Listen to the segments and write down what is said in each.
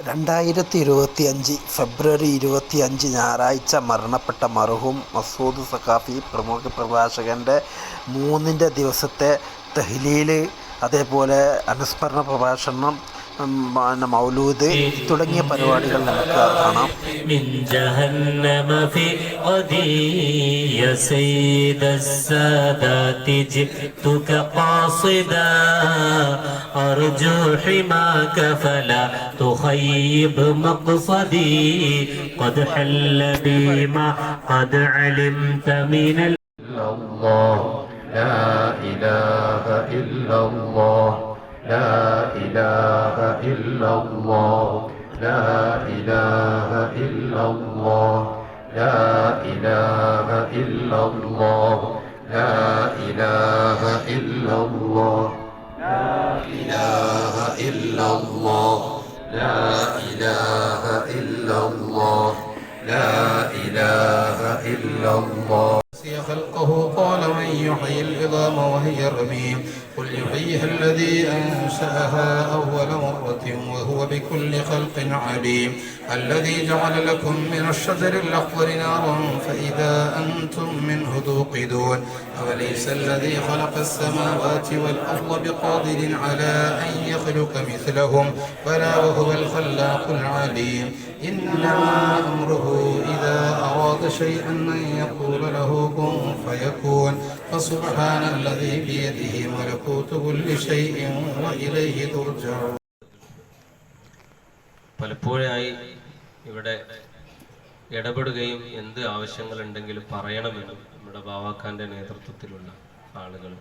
രണ്ടായിരത്തി ഇരുപത്തി അഞ്ച് ഫെബ്രുവരി ഇരുപത്തി അഞ്ച് ഞായറാഴ്ച മരണപ്പെട്ട മർഹൂം മസൂദ് സഖാഫി പ്രമുഖ പ്രഭാഷകന്റെ മൂന്നിന്റെ ദിവസത്തെ തെഹ്ലീൽ അതേപോലെ അനുസ്മരണ പ്രഭാഷണം പിന്നെ മൗലൂദ് തുടങ്ങിയ പരിപാടികൾ നമുക്ക് കാണാം من جهنم في غدي يا سيد السادات جئتك قاصدا أرجو حماك فلا تخيب مقصدي قد حل بي ما قد علمت من ال... إلا الله لا إله إلا الله لا إله إلا الله. لا إله إلا الله. لا إله إلا الله. لا إله إلا الله. لا إله إلا الله. لا إله إلا الله. لا إله إلا الله. خلقه يحيي العظام وهي رميم قل يحييها الذي أنشأها أول مرة وهو بكل خلق عليم. الذي جعل لكم من الشجر الأخضر نارا فإذا أنتم منه توقدون. أوليس الذي خلق السماوات والأرض بقادر على أن يخلق مثلهم؟ بلى وهو الخلاق العليم. إنما أمره إذا أراد شيئا أن يقول له كن فيكون. فسبحان الذي بيده ملكوت كل شيء وإليه ترجعون പലപ്പോഴായി ഇവിടെ ഇടപെടുകയും എന്ത് ആവശ്യങ്ങളുണ്ടെങ്കിലും പറയണമെന്നും നമ്മുടെ ബാവാക്കാന്റെ നേതൃത്വത്തിലുള്ള ആളുകൾ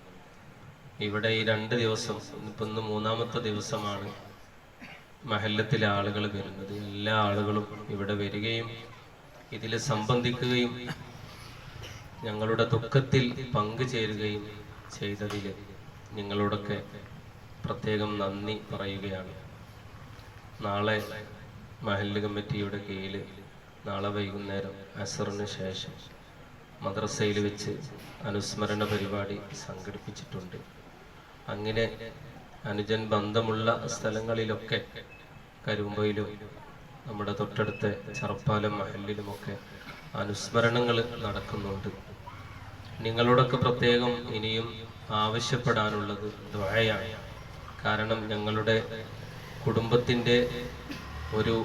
ഇവിടെ ഈ രണ്ട് ദിവസം ഇന്നിപ്പോ ഇന്ന് മൂന്നാമത്തെ ദിവസമാണ് മഹല്ലത്തിലെ ആളുകൾ വരുന്നത് എല്ലാ ആളുകളും ഇവിടെ വരികയും ഇതിൽ സംബന്ധിക്കുകയും ഞങ്ങളുടെ ദുഃഖത്തിൽ പങ്കുചേരുകയും ചെയ്തതിൽ നിങ്ങളോടൊക്കെ പ്രത്യേകം നന്ദി പറയുകയാണ്. നാളെ മഹല്ല് കമ്മിറ്റിയുടെ കീഴിൽ നാളെ വൈകുന്നേരം അസറിന് ശേഷം മദ്രസയിൽ വെച്ച് അനുസ്മരണ പരിപാടി സംഘടിപ്പിച്ചിട്ടുണ്ട്. അങ്ങനെ അനുജൻ ബന്ധമുള്ള സ്ഥലങ്ങളിലൊക്കെ കരുമ്പയിലും നമ്മുടെ തൊട്ടടുത്ത ചെറുപ്പാലം മഹലിലുമൊക്കെ അനുസ്മരണങ്ങൾ നടക്കുന്നുണ്ട്. നിങ്ങളോടൊക്കെ പ്രത്യേകം ഇനിയും ആവശ്യപ്പെടാനുള്ളത് ദ്വയാണ് കാരണം ഞങ്ങളുടെ കുടുംബത്തിന്റെ ഒരു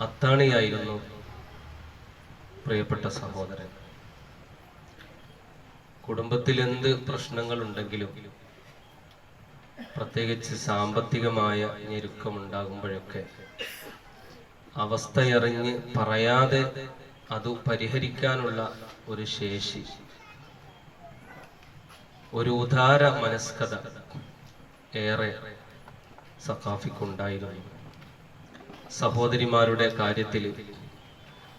അത്താണിയായിരുന്നു പ്രിയപ്പെട്ട സഹോദരൻ. കുടുംബത്തിൽ എന്ത് പ്രശ്നങ്ങൾ ഉണ്ടെങ്കിലും പ്രത്യേകിച്ച് സാമ്പത്തികമായ ഞെരുക്കമുണ്ടാകുമ്പോഴൊക്കെ അവസ്ഥയറിഞ്ഞ് പറയാതെ അത് പരിഹരിക്കാനുള്ള ഒരു ശേഷി ഒരു ഉദാര മനസ്കത ഏറെ സഖാഫിക്കുണ്ടായിരുന്നു. സഹോദരിമാരുടെ കാര്യത്തിൽ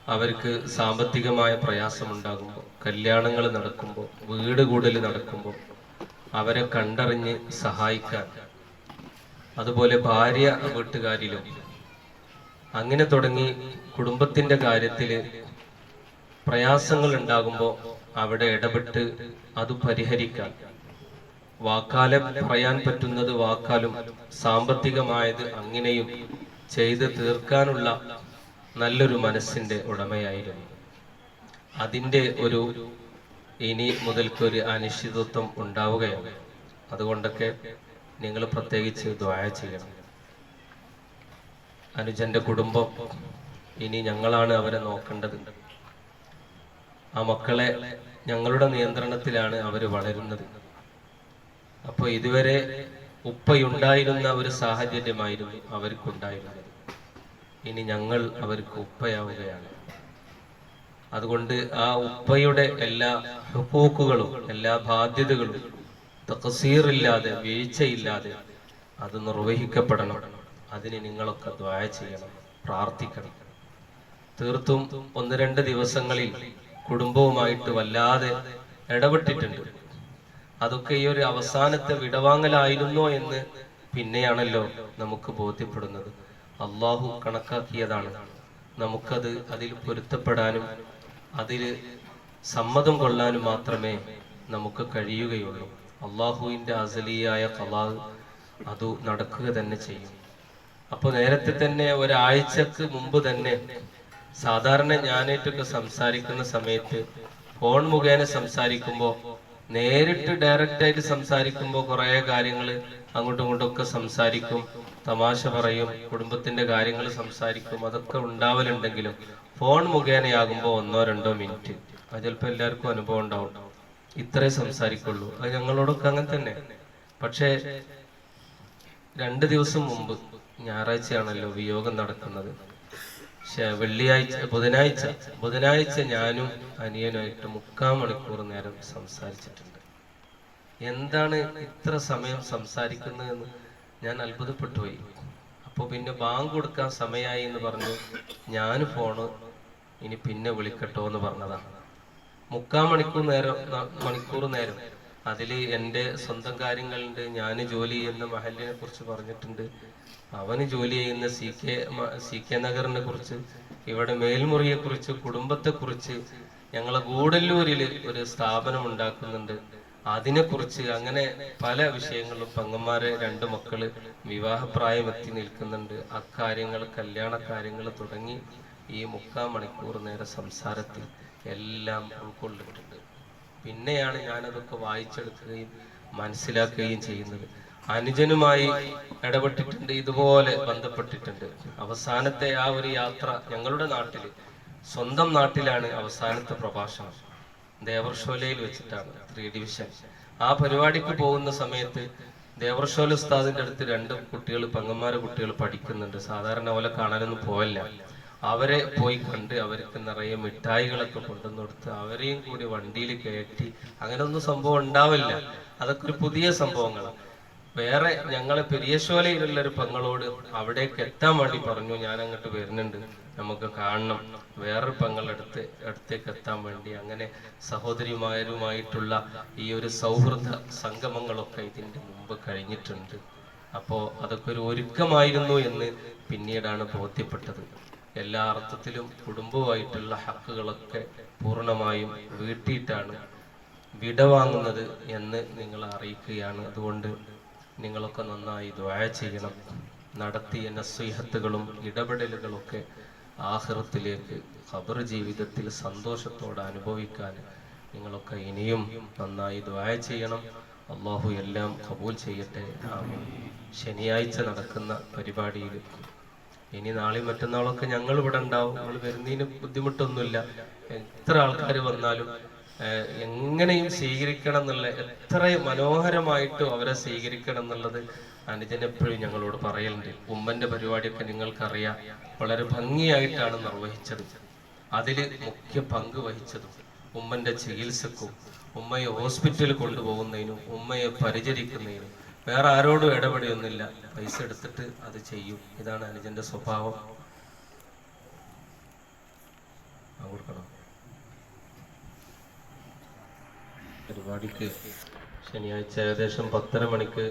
അവർക്ക് സാമ്പത്തികമായ പ്രയാസമുണ്ടാകുമ്പോൾ കല്യാണങ്ങൾ നടക്കുമ്പോൾ വീട് കൂടൽ നടക്കുമ്പോൾ അവരെ കണ്ടറിഞ്ഞ് സഹായിക്കാൻ. അതുപോലെ ഭാര്യ വീട്ടുകാരിലും അങ്ങനെ തുടങ്ങി കുടുംബത്തിന്റെ കാര്യത്തിൽ പ്രയാസങ്ങൾ ഉണ്ടാകുമ്പോൾ അവിടെ ഇടപെട്ട് അത് പരിഹരിക്കാൻ. വാക്കാലം പറയാൻ പറ്റുന്നത് വാക്കാലും സാമ്പത്തികമായത് അങ്ങനെയും ചെയ്ത് തീർക്കാനുള്ള നല്ലൊരു മനസ്സിന്റെ ഉടമയായിരുന്നു. അതിന്റെ ഒരു ഇനി മുതൽക്കൊരു അനിശ്ചിതത്വം ഉണ്ടാവുകയാണ്. അതുകൊണ്ടൊക്കെ നിങ്ങൾ പ്രത്യേകിച്ച് ദ്വായ ചെയ്യണം. അനുജന്റെ കുടുംബം ഇനി ഞങ്ങളാണ് അവരെ നോക്കേണ്ടത്. ആ മക്കളെ ഞങ്ങളുടെ നിയന്ത്രണത്തിലാണ് അവർ വളരുന്നത്. അപ്പോൾ ഇതുവരെ ഉപ്പയുണ്ടായിരുന്ന ഒരു സാഹചര്യമായിരുന്നു അവർക്കുണ്ടായിരുന്നത്. ഇനി ഞങ്ങൾ അവർക്ക് ഉപ്പയാവുകയാണ്. അതുകൊണ്ട് ആ ഉപ്പയുടെ എല്ലാ ഹുക്കൂക്കുകളും എല്ലാ ബാധ്യതകളും തകസീറില്ലാതെ വീഴ്ചയില്ലാതെ അത് നിർവഹിക്കപ്പെടണം. അതിന് നിങ്ങളൊക്കെ ദ്വായ ചെയ്യണം പ്രാർത്ഥിക്കണം. തീർത്തും ഒന്ന് രണ്ട് ദിവസങ്ങളിൽ കുടുംബവുമായിട്ട് വല്ലാതെ ഇടപെട്ടിട്ടുണ്ട്. അതൊക്കെ ഈ ഒരു അവസാനത്തെ വിടവാങ്ങലായിരുന്നോ എന്ന് പിന്നെയാണല്ലോ നമുക്ക് ബോധ്യപ്പെടുന്നത്. അള്ളാഹു കണക്കാക്കിയതാണ്. നമുക്കത് അതിൽ പൊരുത്തപ്പെടാനും അതിൽ സമ്മതം കൊള്ളാനും മാത്രമേ നമുക്ക് കഴിയുകയുള്ളൂ. അള്ളാഹുവിന്റെ അസലിയായ കലാഹ് അത് നടക്കുക തന്നെ ചെയ്യും. അപ്പോൾ നേരത്തെ തന്നെ ഒരാഴ്ചക്ക് മുമ്പ് തന്നെ സാധാരണ ഞാനായിട്ടൊക്കെ സംസാരിക്കുന്ന സമയത്ത് ഫോൺ മുഖേന സംസാരിക്കുമ്പോൾ നേരിട്ട് ഡയറക്റ്റ് ആയിട്ട് സംസാരിക്കുമ്പോൾ കുറേ കാര്യങ്ങൾ അങ്ങോട്ടും ഇങ്ങോട്ടും ഒക്കെ സംസാരിക്കും തമാശ പറയും കുടുംബത്തിന്റെ കാര്യങ്ങൾ സംസാരിക്കും അതൊക്കെ ഉണ്ടാവലുണ്ടെങ്കിലും ഫോൺ മുഖേനയാകുമ്പോൾ ഒന്നോ രണ്ടോ മിനിറ്റ്. അത് ചിലപ്പോൾ എല്ലാവർക്കും അനുഭവം ഉണ്ടാവും. ഇത്രേ സംസാരിക്കുള്ളൂ. അത് ഞങ്ങളോടൊക്കെ അങ്ങനെ തന്നെ. പക്ഷേ രണ്ട് ദിവസം മുമ്പ് ഞായറാഴ്ചയാണല്ലോ വിയോഗം നടക്കുന്നത്. വെള്ളിയാഴ്ച ബുധനാഴ്ച ബുധനാഴ്ച ഞാനും അനിയനുമായിട്ട് മുക്കാൽ മണിക്കൂർ നേരം സംസാരിച്ചിട്ടുണ്ട്. എന്താണ് ഇത്ര സമയം സംസാരിക്കുന്നതെന്ന് ഞാൻ അത്ഭുതപ്പെട്ടു പോയി അപ്പോൾ പിന്നെ ബാങ്ക് കൊടുക്കാൻ സമയമായി എന്ന് പറഞ്ഞു ഞാൻ ഫോണ് ഇനി പിന്നെ വിളിക്കട്ടോ എന്ന് പറഞ്ഞതാണ് മുക്കാൽ മണിക്കൂർ നേരം മണിക്കൂർ നേരം അതിൽ എന്റെ സ്വന്തം കാര്യങ്ങളുണ്ട് ഞാൻ ജോലി ചെയ്യുന്ന മഹലിനെ കുറിച്ച് പറഞ്ഞിട്ടുണ്ട്. അവന് ജോലി ചെയ്യുന്ന സി കെ സി കെ നഗറിനെ കുറിച്ച് ഇവിടെ മേൽമുറിയെ കുറിച്ച് കുടുംബത്തെ കുറിച്ച് ഞങ്ങളെ ഗൂഡല്ലൂരിൽ ഒരു സ്ഥാപനം ഉണ്ടാക്കുന്നുണ്ട്. അതിനെക്കുറിച്ച് അങ്ങനെ പല വിഷയങ്ങളും പെങ്ങന്മാരെ രണ്ട് മക്കൾ വിവാഹപ്രായം എത്തി നിൽക്കുന്നുണ്ട്. അക്കാര്യങ്ങൾ കല്യാണ കാര്യങ്ങൾ തുടങ്ങി ഈ മുക്കാൽ മണിക്കൂർ നേരെ സംസാരത്തിൽ എല്ലാം ഉൾക്കൊള്ളിട്ടുണ്ട്. പിന്നെയാണ് ഞാനതൊക്കെ വായിച്ചെടുക്കുകയും മനസ്സിലാക്കുകയും ചെയ്യുന്നത്. അനുജനുമായി ഇടപെട്ടിട്ടുണ്ട് ഇതുപോലെ ബന്ധപ്പെട്ടിട്ടുണ്ട്. അവസാനത്തെ ആ ഒരു യാത്ര ഞങ്ങളുടെ നാട്ടിൽ സ്വന്തം നാട്ടിലാണ് അവസാനത്തെ പ്രഭാഷണം. ദേവർഷോലയിൽ വെച്ചിട്ടാണ് ത്രീ ഡിവിഷൻ. ആ പരിപാടിക്ക് പോകുന്ന സമയത്ത് ദേവർഷോല ഉസ്താദിന്റെ അടുത്ത് രണ്ട് കുട്ടികൾ പെങ്ങന്മാരെ കുട്ടികൾ പഠിക്കുന്നുണ്ട്. സാധാരണ പോലെ കാണാനൊന്നും പോവല്ല അവരെ പോയി കണ്ട് അവർക്ക് നിറയെ മിഠായികളൊക്കെ കൊണ്ടുവന്ന് കൊടുത്ത് അവരെയും കൂടി വണ്ടിയിൽ കയറ്റി അങ്ങനെ ഒന്നും സംഭവം ഉണ്ടാവില്ല. അതൊക്കെ ഒരു പുതിയ സംഭവങ്ങളാണ് വേറെ ഞങ്ങൾ പെരിയശോലയിലുള്ള ഒരു പെങ്ങളോട് അവിടേക്ക് എത്താൻ വേണ്ടി പറഞ്ഞു ഞാൻ അങ്ങോട്ട് വരുന്നുണ്ട് നമുക്ക് കാണണം. വേറൊരു പെങ്ങളടുത്ത് അടുത്തേക്ക് എത്താൻ വേണ്ടി. അങ്ങനെ സഹോദരിമാരുമായിട്ടുള്ള ഈ ഒരു സൗഹൃദ സംഗമങ്ങളൊക്കെ ഇതിന്റെ മുമ്പ് കഴിഞ്ഞിട്ടുണ്ട്. അപ്പോ അതൊക്കെ ഒരു ഒരുക്കമായിരുന്നു എന്ന് പിന്നീടാണ് ബോധ്യപ്പെട്ടത്. എല്ലാ അർത്ഥത്തിലും കുടുംബവുമായിട്ടുള്ള ഹക്കുകളൊക്കെ പൂർണമായും വീട്ടിയിട്ടാണ് വിടവാങ്ങുന്നത് എന്ന് നിങ്ങളെ അറിയിക്കുകയാണ്. അതുകൊണ്ട് നിങ്ങളൊക്കെ നന്നായി ദ്വായ ചെയ്യണം. നടത്തിയ നസ്വീഹത്തുകളും ഇടപെടലുകളൊക്കെ ആഹൃത്തിലേക്ക് ഖബർ ജീവിതത്തിൽ സന്തോഷത്തോടെ അനുഭവിക്കാൻ നിങ്ങളൊക്കെ ഇനിയും നന്നായി ദ്വായ ചെയ്യണം. അള്ളാഹു എല്ലാം കബൂൽ ചെയ്യട്ടെ. ശനിയാഴ്ച നടക്കുന്ന പരിപാടിയിൽ ഇനി നാളെ മറ്റന്നാളൊക്കെ ഞങ്ങൾ ഇവിടെ ഉണ്ടാവും. നമ്മൾ വരുന്നതിന് ബുദ്ധിമുട്ടൊന്നുമില്ല. എത്ര ആൾക്കാർ വന്നാലും എങ്ങനെയും സ്വീകരിക്കണം എന്നുള്ള എത്ര മനോഹരമായിട്ടും അവരെ സ്വീകരിക്കണം എന്നുള്ളത് അനുജൻ എപ്പോഴും ഞങ്ങളോട് പറയലുണ്ട്. ഉമ്മന്റെ പരിപാടിയൊക്കെ നിങ്ങൾക്കറിയാം. വളരെ ഭംഗിയായിട്ടാണ് നിർവഹിച്ചത്. അതിൽ മുഖ്യ പങ്ക് വഹിച്ചതും ഉമ്മന്റെ ചികിത്സക്കും ഉമ്മയെ ഹോസ്പിറ്റലിൽ കൊണ്ടുപോകുന്നതിനും ഉമ്മയെ പരിചരിക്കുന്നതിനും. വേറെ ആരോടും ഇടപെടുകയൊന്നുമില്ല പൈസ എടുത്തിട്ട് അത് ചെയ്യും. ഇതാണ് അനുജന്റെ സ്വഭാവം. കൊടുക്കണം? പരിപാടിക്ക് ശനിയാഴ്ച ഏകദേശം പത്തര മണിക്ക്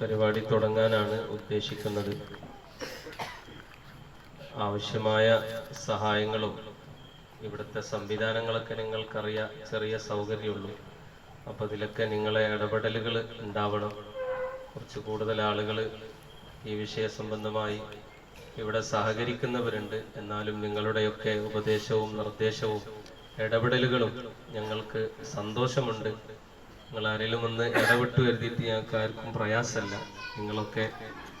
പരിപാടി തുടങ്ങാനാണ് ഉദ്ദേശിക്കുന്നത്. ആവശ്യമായ സഹായങ്ങളും ഇവിടുത്തെ സംവിധാനങ്ങളൊക്കെ നിങ്ങൾക്കറിയാം ചെറിയ സൗകര്യമുള്ളൂ. അപ്പൊ ഇതിലൊക്കെ നിങ്ങളെ ഇടപെടലുകൾ ഉണ്ടാവണം. കുറച്ച് കൂടുതൽ ആളുകൾ ഈ വിഷയ സംബന്ധമായി ഇവിടെ സഹകരിക്കുന്നവരുണ്ട്. എന്നാലും നിങ്ങളുടെയൊക്കെ ഉപദേശവും നിർദ്ദേശവും ഇടപെടലുകളും ഞങ്ങൾക്ക് സന്തോഷമുണ്ട്. നിങ്ങൾ ആരെങ്കിലും ഒന്ന് ഇടപെട്ട് വരുത്തിയിട്ട് ഞങ്ങൾക്ക് ആർക്കും പ്രയാസമല്ല. നിങ്ങളൊക്കെ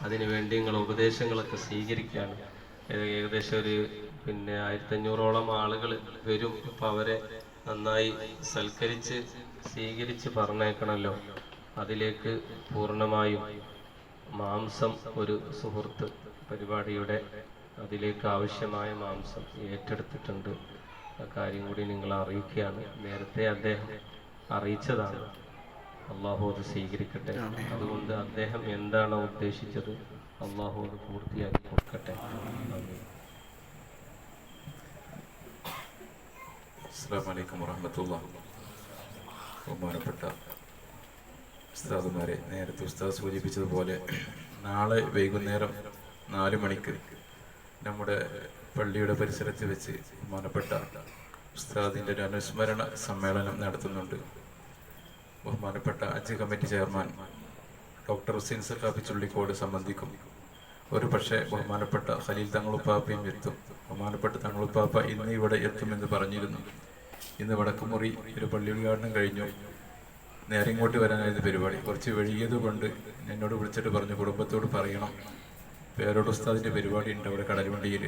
അതിന് വേണ്ടി നിങ്ങൾ ഉപദേശങ്ങളൊക്കെ സ്വീകരിക്കുകയാണ്. ഏകദേശം ഒരു പിന്നെ ആയിരത്തഞ്ഞൂറോളം ആളുകൾ വരും. അപ്പം അവരെ നന്നായി സൽക്കരിച്ച് സ്വീകരിച്ച് പറഞ്ഞേക്കണമല്ലോ അതിലേക്ക് പൂർണമായും മാംസം ഒരു സുഹൃത്ത് പരിപാടിയുടെ അതിലേക്ക് ആവശ്യമായ മാംസം ഏറ്റെടുത്തിട്ടുണ്ട്. കാര്യം കൂടി നിങ്ങൾ അറിയിക്കുകയാണ്. നേരത്തെ അദ്ദേഹം അറിയിച്ചതാണ്. അള്ളാഹു അത് സ്വീകരിക്കട്ടെ. അതുകൊണ്ട് അദ്ദേഹം എന്താണോ ഉദ്ദേശിച്ചത് അള്ളാഹു അത് പൂർത്തിയാക്കി കൊടുക്കട്ടെ. ആമീൻ. അസ്സാം വലൈക്കും വറഹമത്തുള്ള ബഹുമാനപ്പെട്ട ഉസ്താദുമാരെ നേരത്തെ ഉസ്താദ് സൂചിപ്പിച്ചതുപോലെ നാളെ വൈകുന്നേരം നാല് മണിക്ക് നമ്മുടെ പള്ളിയുടെ പരിസരത്ത് വെച്ച് ബഹുമാനപ്പെട്ട ഉസ്താദിന്റെ ഒരു അനുസ്മരണ സമ്മേളനം നടത്തുന്നുണ്ട്. ബഹുമാനപ്പെട്ട അജ് committee chairman doctor Hussain Saqafi Chullikode സംബന്ധിക്കും. ഒരു പക്ഷേ ബഹുമാനപ്പെട്ട ഖലീൽ തങ്ങളുപ്പാപ്പയും എത്തും. ബഹുമാനപ്പെട്ട തങ്ങളുപ്പാപ്പ ഇന്ന് ഇവിടെ എത്തുമെന്ന് പറഞ്ഞിരുന്നു. ഇന്ന് വടക്കുമുറി ഒരു പള്ളി ഉദ്ഘാടനം കഴിഞ്ഞു. നേരെ ഇങ്ങോട്ട് വരാനായിരുന്നു പരിപാടി. കുറച്ച് വൈകിയത് കൊണ്ട് എന്നോട് വിളിച്ചിട്ട് പറഞ്ഞു കുടുംബത്തോട് പറയണം. പേരോട് ഉസ്താദിന്റെ പരിപാടി ഉണ്ട് അവിടെ കടലുവണ്ടിയിൽ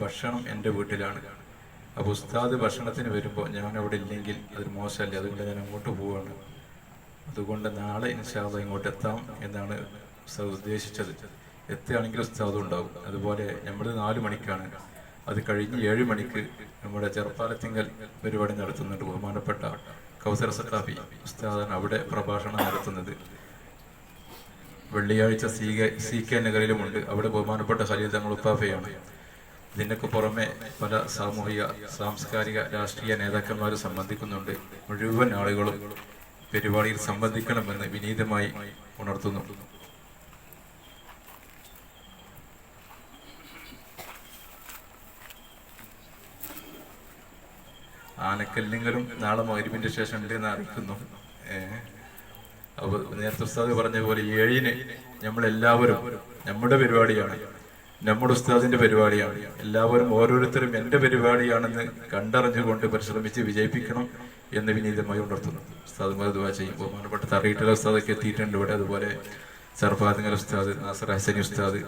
ഭക്ഷണം എന്റെ വീട്ടിലാണ്. അപ്പോൾ ഉസ്താദ് ഭക്ഷണത്തിന് വരുമ്പോൾ ഞാൻ അവിടെ ഇല്ലെങ്കിൽ അതൊരു മോശമല്ലേ? അതുകൊണ്ട് ഞാൻ അങ്ങോട്ട് പോവാണ്. അതുകൊണ്ട് നാളെ ഇൻഷാദ് ഇങ്ങോട്ട് എത്താം എന്നാണ് ഉസ്താദ് ഉദ്ദേശിച്ചത്. എത്തുകയാണെങ്കിൽ ഉസ്താദും ഉണ്ടാവും. അതുപോലെ നമ്മൾ നാല് മണിക്കാണ്. അത് കഴിഞ്ഞ് ഏഴ് മണിക്ക് നമ്മുടെ ചെറുപ്പാലത്തിങ്കൽ പരിപാടി നടത്തുന്നുണ്ട് ബഹുമാനപ്പെട്ട കൗസർ സത്താഫി ഉസ്താദാണ് അവിടെ പ്രഭാഷണം നടത്തുന്നത്. വെള്ളിയാഴ്ച സി കെ സി കെ നഗറിലുമുണ്ട്. അവിടെ ബഹുമാനപ്പെട്ട ഖലീൽ തങ്ങൾ ഉപ്പാഫയാണ്. ഇതിനൊക്കെ പുറമെ പല സാമൂഹിക സാംസ്കാരിക രാഷ്ട്രീയ നേതാക്കന്മാർ സംബന്ധിക്കുന്നുണ്ട്. മുഴുവൻ ആളുകളും പരിപാടിയിൽ സംബന്ധിക്കണമെന്ന് വിനീതമായി ഉണർത്തുന്നു. ആനക്കല്ലിങ്ങലും നാളെ മകരിവിന്റെ ശേഷം ഉണ്ട് എന്ന് അറിയിക്കുന്നു. ഏഹ് നേരത്തെ ഉസ്താദ് പറഞ്ഞ പോലെ ഏഴിന് നമ്മളെല്ലാവരും നമ്മുടെ പരിപാടിയാണ്. നമ്മുടെ ഉസ്താദിന്റെ പരിപാടിയാണ്. എല്ലാവരും ഓരോരുത്തരും എന്റെ പരിപാടിയാണെന്ന് കണ്ടറിഞ്ഞുകൊണ്ട് പരിശ്രമിച്ച് വിജയിപ്പിക്കണം എന്ന് വിനീതമായി ഉണർത്തുന്നു. ഉസ്താദ് ദുവാ ചെയ്യും. ബഹുമാനപ്പെട്ട തറയിട്ടല ഉസ്താദൊക്കെ എത്തിയിട്ടുണ്ട്. ഇവിടെ അതുപോലെ സർഫാദിങ്ങൽ ഉസ്താദ് നാസർ ഹസനി ഉസ്താദ്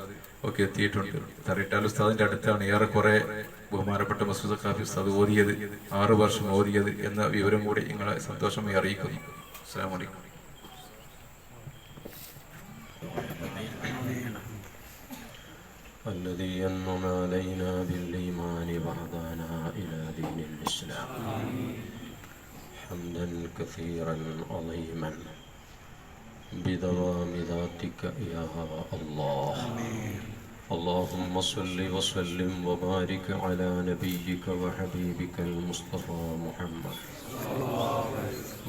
ഒക്കെ എത്തിയിട്ടുണ്ട്. തറയിട്ടാൽ ഉസ്താദിന്റെ അടുത്താണ് ഏറെക്കുറെ ബഹുമാനപ്പെട്ട മസൂദ് ഖാഫി ഉസ്താദ് ഓതിയത് ആറു വർഷം ഓതിയത് എന്ന വിവരം കൂടി നിങ്ങളെ സന്തോഷമായി അറിയിക്കുന്നു. അസ്സാം വലൈക്കും الذي أنعم علينا بالإيمان وهدانا إلى دين الإسلام. حمدا كثيرا عظيما. بدوام ذاتك يا الله. اللهم صل وسلم وبارك على نبيك وحبيبك المصطفى محمد.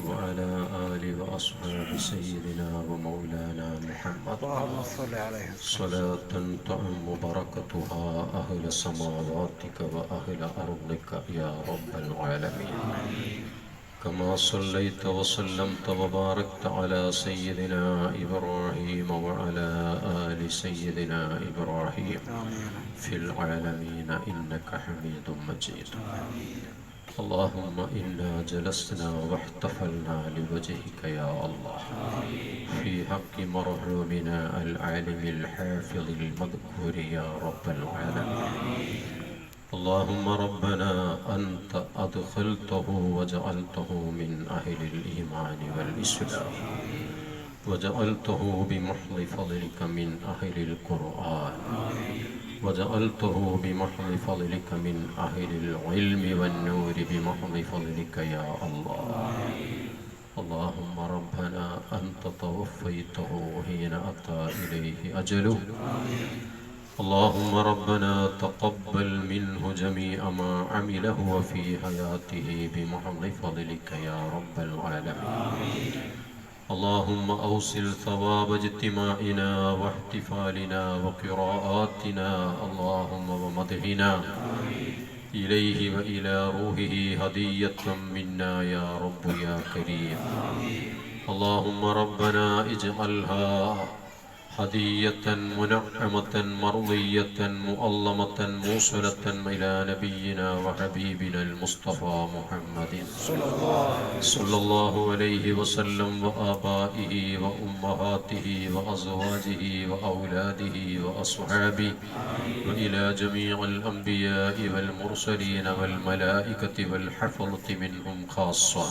وعلى آل وأصحاب سيدنا ومولانا محمد. صلاة تعم بركتها أهل سماواتك وأهل أرضك يا رب العالمين. كما صليت وسلمت وباركت على سيدنا إبراهيم وعلى آل سيدنا إبراهيم في العالمين إنك حميد مجيد اللهم إنا جلسنا واحتفلنا لوجهك يا الله في حق مرحومنا العالم الحافظ المذكور يا رب العالمين اللهم ربنا أنت أدخلته وجعلته من أهل الإيمان والإسلام. وجعلته بمحض فضلك من أهل القرآن. وجعلته بمحض فضلك من أهل العلم والنور بمحض فضلك يا الله. اللهم ربنا أنت توفيته حين أتى إليه أجله. اللهم ربنا تقبل منه جميع ما عمله في حياته بمحض فضلك يا رب العالمين اللهم أوصل ثواب اجتماعنا واحتفالنا وقراءاتنا اللهم ومدحنا إليه وإلى روحه هدية منا يا رب يا كريم اللهم ربنا اجعلها هدية منعمة مرضية مؤلمة موصلة إلى نبينا وحبيبنا المصطفى محمد. صلى الله عليه وسلم وآبائه وأمهاته وأزواجه وأولاده وأصحابه وإلى جميع الأنبياء والمرسلين والملائكة والحفظة منهم خاصة.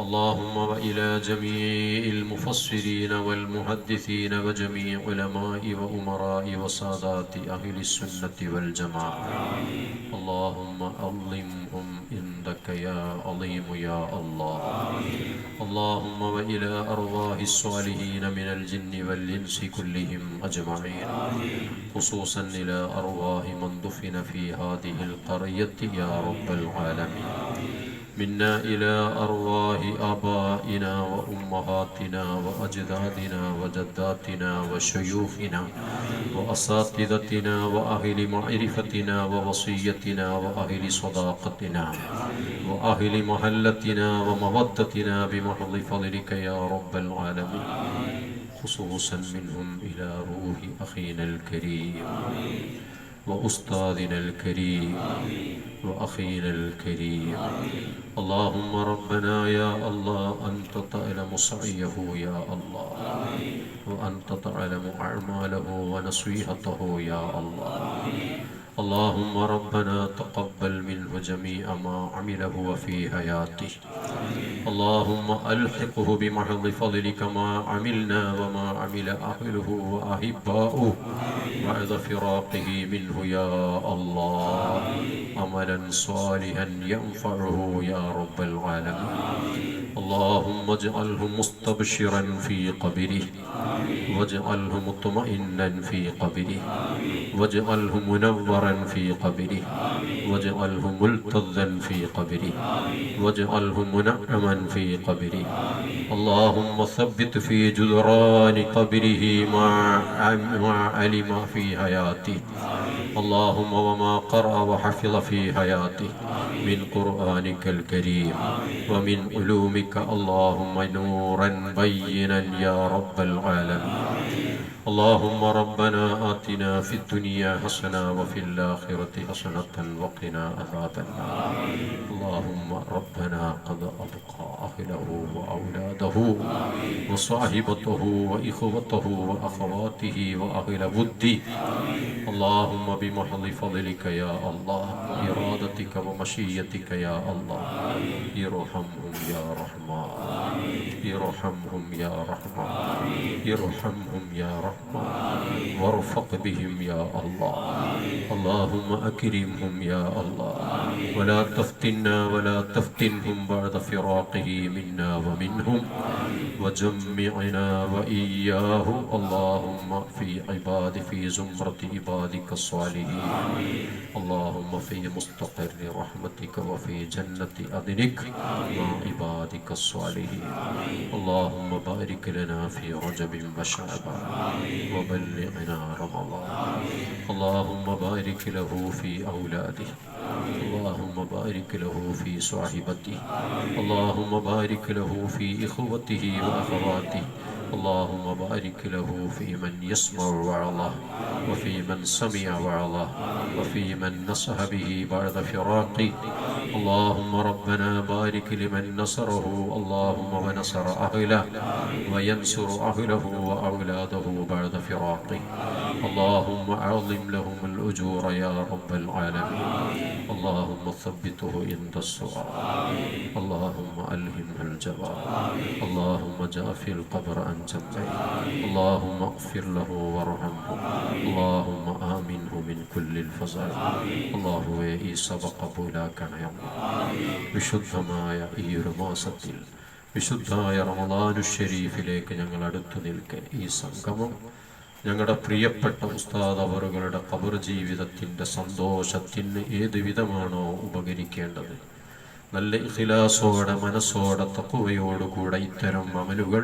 اللهم وإلى جميع المفسرين والمحدثين وجميع علماء وأمراء وسادات أهل السنة والجماعة. اللهم أظلمهم عندك يا عظيم يا الله. اللهم وإلى أرواح الصالحين من الجن والإنس كلهم أجمعين. خصوصا إلى أرواح من دفن في هذه القرية يا رب العالمين. منا إلى أرواح آبائنا وأمهاتنا وأجدادنا وجداتنا وشيوخنا وأساتذتنا وأهل معرفتنا ووصيتنا وأهل صداقتنا وأهل محلتنا ومودتنا بمحض فضلك يا رب العالمين. خصوصا منهم إلى روح أخينا الكريم. وأستاذنا الكريم. وأخينا الكريم. اللهم ربنا يا الله أنت تعلم سعيه يا الله. وأنت تعلم أعماله ونصيحته يا الله. اللهم ربنا تقبل منه جميع ما عمله في حياته. اللهم ألحقه بمحض فضلك ما عملنا وما عمل أهله وأحباؤه. بعد فراقه منه يا الله. عملا صالحا ينفعه يا رب العالمين. اللهم اجعله مستبشرا في قبره واجعله مطمئنا في قبره واجعله منورا في قبره واجعله ملتظا في قبره واجعله منعما في قبره. اللهم ثبت في جدران قبره ما علم في حياته. اللهم وما قرأ وحفظ في حياته من قرآنك الكريم ومن علومك اللهم نورا بينا يا رب العالمين. اللهم ربنا آتنا في الدنيا حسنة وفي الآخرة حسنة وقنا عذاب النار. اللهم ربنا قد أبقى أهله وأولاده وصاحبته وإخوته وأخواته وأهل وده اللهم بمحض فضلك يا الله إرادتك ومشيتك يا الله. ارحمهم يا رحمن. ارحمهم يا رحمن ارحمهم يا رحمن وارفق بهم يا الله اللهم أكرمهم يا الله ولا تفتنا ولا تفتنهم بعد فراقه منا ومنهم وجمعنا وإياه اللهم في عباد في زمرة عبادك الصالحين اللهم في مستقر رحمتك وفي جنة أذنك مع عبادك الصالحين اللهم بارك لنا في رجب وشعبان وبلغنا رمضان. اللهم بارك له في أولاده. اللهم بارك له في صاحبته. اللهم بارك له في إخوته وأخواته. اللهم بارك له في من يسمع وعظه وفي من سمع وعظه وفي من نصح به بعد فراقه. اللهم ربنا بارك لمن نصره اللهم ونصر أهله وينصر أهله وأولاده بعد فراقه. اللهم أعظم لهم الأجور يا رب العالمين. اللهم ثبته عند السؤال. اللهم ألهمه الجواب. اللهم جافي القبر عن جنبه اللهم اغفر له وارحمه اللهم آمنه من كل الفزع الله ഈ സഭ കബൂലാക്കണമേ വിശുദ്ധമായ ഈ ഒരു മാസത്തിൽ വിശുദ്ധായ റമദാനു ഷരീഫിലേക്ക് ഞങ്ങൾ അടുത്തു നിൽക്കെ ഈ സംഗമം ഞങ്ങളുടെ പ്രിയപ്പെട്ട ഉസ്താദ് അവറുകളുടെ കബർ ജീവിതത്തിൻ്റെ സന്തോഷത്തിന് ഏത് വിധമാണോ ഉപകരിക്കേണ്ടത് നല്ല ഇഖിലാസോടെ മനസ്സോടെ തക്കുവയോടുകൂടെ ഇത്തരം അമലുകൾ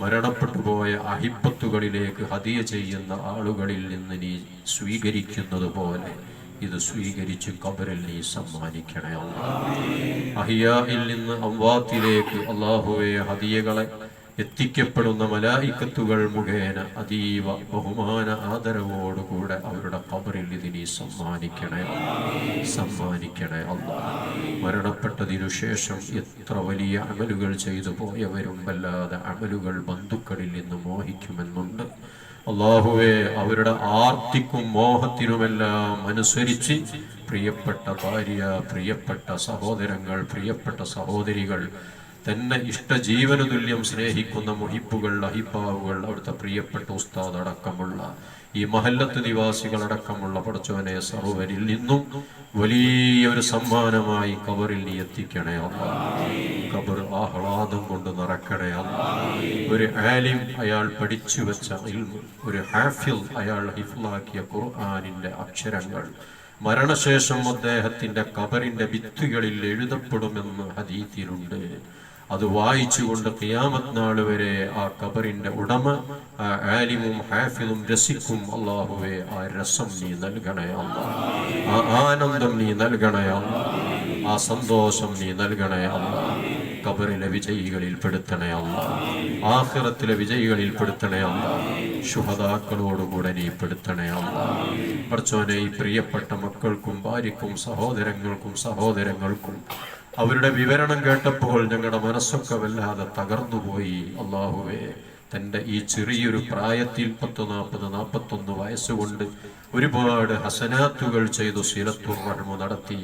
മരണപ്പെട്ടു പോയ അഹിപ്പത്തുകളിലേക്ക് ഹതിയ ചെയ്യുന്ന ആളുകളിൽ നിന്ന് നീ സ്വീകരിക്കുന്നത് പോലെ ഇത് സ്വീകരിച്ച് കബറിൽ നീ സമ്മാനിക്കണേ അഹിയയിൽ നിന്ന് അവാത്തിലേക്ക് അള്ളാഹുവെ ഹദിയകളെ എത്തിക്കപ്പെടുന്ന മലായിക്കത്തുകൾ മുഖേന അതീവ ബഹുമാന ആദരവോടുകൂടെ അവരുടെ കബറിൽ ഇത് നീ സമ്മാനിക്കണേ. സമ്മാനിക്കണേ അല്ല മരണപ്പെട്ടതിനു ശേഷം എത്ര വലിയ അമലുകൾ ചെയ്തു പോയവരും വല്ലാതെ അമലുകൾ ബന്ധുക്കളിൽ നിന്ന് മോഹിക്കുമെന്നുണ്ട് അള്ളാഹുവെ അവരുടെ ആർത്തിക്കും മോഹത്തിനുമെല്ലാം അനുസരിച്ച് പ്രിയപ്പെട്ട ഭാര്യ പ്രിയപ്പെട്ട സഹോദരങ്ങൾ പ്രിയപ്പെട്ട സഹോദരികൾ തന്നെ ഇഷ്ട ജീവന തുല്യം സ്നേഹിക്കുന്ന മുഹിപ്പുകൾ അഹിപ്പാവുകൾ അവിടുത്തെ പ്രിയപ്പെട്ട ഉസ്താദ് അടക്കമുള്ള ഈ മഹല്ലത്ത് നിവാസികളടക്കമുള്ള പടച്ചവനെ സർവരിൽ നിന്നും വലിയൊരു സമ്മാനമായി കബറിൽ നീ എത്തിക്കണേ കബർ ആഹ്ലാദം കൊണ്ട് നിറക്കണേ അല്ല ഒരു ആലിം അയാൾ പഠിച്ചു വെച്ച ഒരു ഹാഫിൽ അയാൾ ഹിഫ്ലാക്കിയ ഖുർആാനിന്റെ അക്ഷരങ്ങൾ. മരണശേഷം അദ്ദേഹത്തിന്റെ കബറിന്റെ ഭിത്തികളിൽ എഴുതപ്പെടുമെന്ന് ഹദീത്തിലുണ്ട്. അത് വായിച്ചുകൊണ്ട് ഖിയാമത്ത് നാൾ വരെ ആ കബറിന്റെ ഉടമ ആ ആലിമും ഹാഫിലും രസിക്കും അള്ളാഹുവെ ആ രസം നീ നൽകണേ ആ ആനന്ദം നീ നൽകണേ ആ സന്തോഷം നീ നൽകണേ കബറിലെ വിജയികളിൽ പെടുത്തണേ അല്ല ആഹ്റത്തിലെ വിജയികളിൽ പെടുത്തണേ അല്ല ശുഹതാക്കളോടുകൂടെ നീ പെടുത്തണേ അല്ല പഠിച്ചോനെ ഈ പ്രിയപ്പെട്ട മക്കൾക്കും ഭാര്യക്കും സഹോദരങ്ങൾക്കും സഹോദരങ്ങൾക്കും അവരുടെ വിവരണം കേട്ടപ്പോൾ ഞങ്ങളുടെ മനസ്സൊക്കെ വല്ലാതെ തകർന്നുപോയി. അള്ളാഹുവേ തന്റെ ഈ ചെറിയൊരു പ്രായത്തിൽ പത്ത് നാൽപ്പത് നാൽപ്പത്തൊന്ന് വയസ്സുകൊണ്ട് ഒരുപാട് ഹസനാത്തുകൾ ചെയ്തു സിലത്തു റഹ്മ നടത്തി.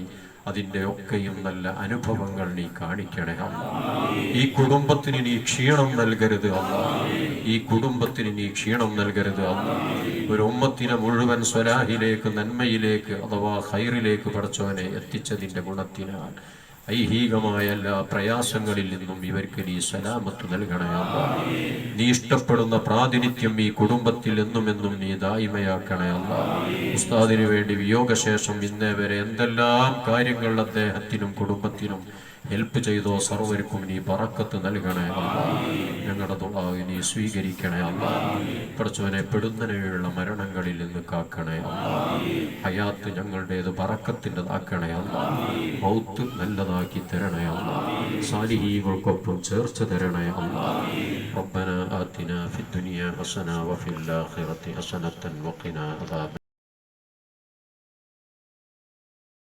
അതിന്റെ ഒക്കെയും നല്ല അനുഭവങ്ങൾ നീ കാണിക്കണേ അമ്മ ഈ കുടുംബത്തിന് നീ ക്ഷീണം നൽകരുത് അല്ല ഈ കുടുംബത്തിന് നീ ക്ഷീണം നൽകരുത് അല്ല ഒരു ഉമ്മത്തിനെ മുഴുവൻ സ്വലാഹിലേക്ക് നന്മയിലേക്ക് അഥവാ ഹൈറിലേക്ക് പഠിച്ചവനെ എത്തിച്ചതിന്റെ ഗുണത്തിനാൽ ഐഹികമായ എല്ലാ പ്രയാസങ്ങളിൽ നിന്നും ഇവർക്ക് നീ സലാമത്ത് നൽകണേ അല്ല. നീ ഇഷ്ടപ്പെടുന്ന പ്രാതിനിധ്യം ഈ കുടുംബത്തിൽ എന്നും എന്നും നീ ദായിമയാക്കണയല്ല ഉസ്താദിനു വേണ്ടി വിയോഗശേഷം ഇന്നേ വരെ എന്തെല്ലാം കാര്യങ്ങൾ അദ്ദേഹത്തിനും കുടുംബത്തിനും ഹെൽപ്പ് ചെയ്തോ സർവർക്കും നീ പറക്കത്ത് നൽകണേ അല്ല ഞങ്ങളുടെ ദുആവ് നീ സ്വീകരിക്കണേ അല്ല പഠിച്ചവനെ പെടുന്നതിനുള്ള മരണങ്ങളിൽ നിന്ന് കാക്കണേ അല്ല ഹയാത്ത് ഞങ്ങളുടേത് പറക്കത്തിൻ്റെതാക്കണേ അല്ല മൗത്ത് നല്ലതാക്കി തരണേ അല്ല സാലിഹീകൾക്കൊപ്പം ചേർത്ത് തരണേ അല്ല ربنا آتنا في الدنيا حسنة وفي الآخرة حسنة وقنا عذاب